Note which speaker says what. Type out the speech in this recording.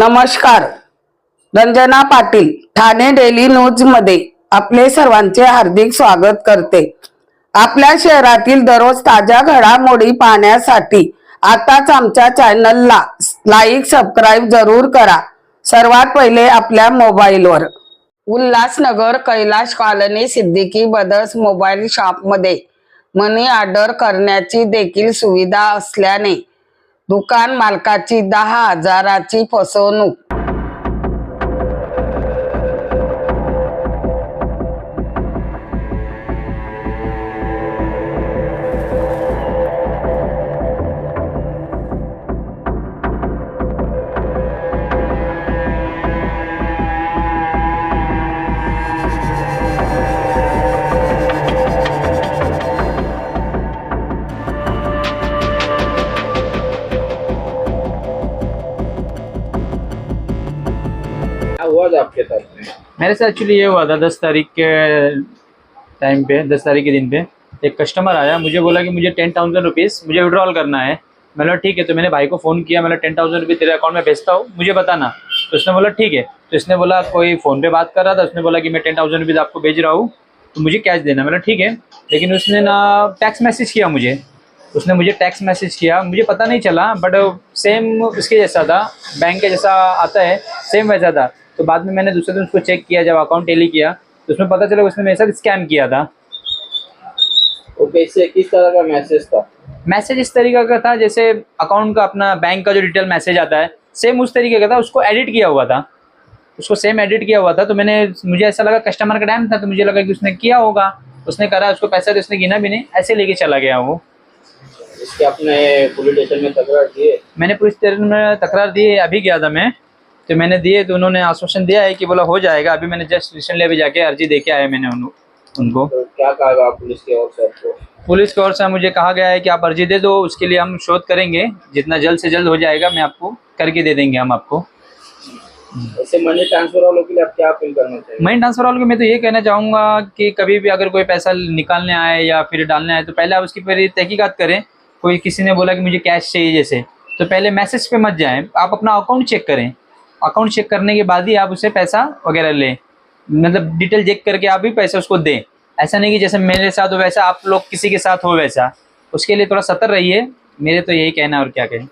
Speaker 1: नमस्कार. रंजना पाटील ठाणे डेली न्यूजमध्ये आपले सर्वांचे हार्दिक स्वागत करते. आपल्या शहरातील दररोज ताज्या घडामोडी पाहण्यासाठी आताच आमच्या चॅनलला लाईक सबस्क्राईब जरूर करा. सर्वात पहिले आपल्या मोबाईलवर. Ulhasnagar Kailash colony Siddiqui brothers mobile शॉपमध्ये मनी ऑर्डर करण्याची देखील सुविधा असल्याने दुकान मालकाची दहा हजाराची फसवणूक
Speaker 2: आपके साथ?
Speaker 3: मेरे साथ एक्चुअली ये हुआ था, दस तारीख के टाइम पे, दस तारीख के दिन पे, एक कस्टमर आया, मुझे बोला कि मुझे टेन थाउज़ेंड रुपीज़ मुझे विड्रॉल करना है। मैंने ठीक है। तो मैंने भाई को फ़ोन किया, मैंने टेन थाउज़ेंड रुपीज़ तेरे अकाउंट में भेजता हूँ, मुझे बताना। तो उसने बोला, ठीक है। तो इसने बोला, कोई फ़ोन पे बात कर रहा था? उसने बोला कि, मैं टेन थाउज़ेंड रुपीज़ आपको भेज रहा हूँ तो मुझे कैश देना। मैंने ठीक है। लेकिन उसने ना टैक्स मैसेज किया मुझे। उसने मुझे टैक्स मैसेज किया। मुझे पता नहीं चला बट सेम उसके जैसा था। बैंक के जैसा आता है सेम वैसा था। तो बाद में मैंने दूसरे दिन उसको चेक किया जब अकाउंट टेली किया तो उसमें पता चला उसने मेरे साथ स्कैम किया था।
Speaker 2: वो कैसे किस तरह का मैसेज था?
Speaker 3: मैसेज इस तरीके का था जैसे अकाउंट का अपना बैंक का जो डिटेल मैसेज आता है सेम उस तरीके का था। उसको एडिट किया हुआ था। उसको सेम एडिट किया हुआ था। तो मैंने मुझे ऐसा लगा कस्टमर का टाइम था तो मुझे लगा कि उसने किया होगा। उसने करा उसको पैसा तो उसने गिना भी नहीं ऐसे लेके चला गया वो।
Speaker 2: इसके अपने पुलिस स्टेशन में तकरार दिए
Speaker 3: मैंने पुलिस स्टेशन में तकरार दी है अभी गया था मैं। तो मैंने दिए तो उन्होंने आश्वासन दिया है कि बोला हो जाएगा। अभी मैंने जस्ट रिसेंटली अभी जाके अर्जी दे के आया मैंने उन, उनको।
Speaker 2: तो क्या कहा पुलिस की ओर से आपको?
Speaker 3: पुलिस की ओर से मुझे कहा गया है कि आप अर्जी दे दो उसके लिए हम शोध करेंगे। जितना जल्द से जल्द हो जाएगा मैं आपको करके दे देंगे हम आपको।
Speaker 2: ऐसे मनी ट्रांसफ़र वालों के लिए आप क्या अपील करना चाहिए
Speaker 3: मनी ट्रांसफ़र वालों को मैं तो ये कहना चाहूँगा कि कभी भी अगर कोई पैसा निकालने आए या फिर डालने आए तो पहले आप उसकी पहले तहकीकात करें। कोई किसी ने बोला कि मुझे कैश चाहिए जैसे तो पहले मैसेज पे मत जाएँ। आप अपना अकाउंट चेक करें। अकाउंट चेक करने के बाद ही आप उसे पैसा वगैरह लें। मतलब डिटेल चेक करके आप भी पैसे उसको दें। ऐसा नहीं कि जैसे मेरे साथ हो वैसा, आप लोग किसी के साथ हो वैसा। उसके लिए थोड़ा सतर्क रहिए। मेरे तो यही कहना और क्या कहें।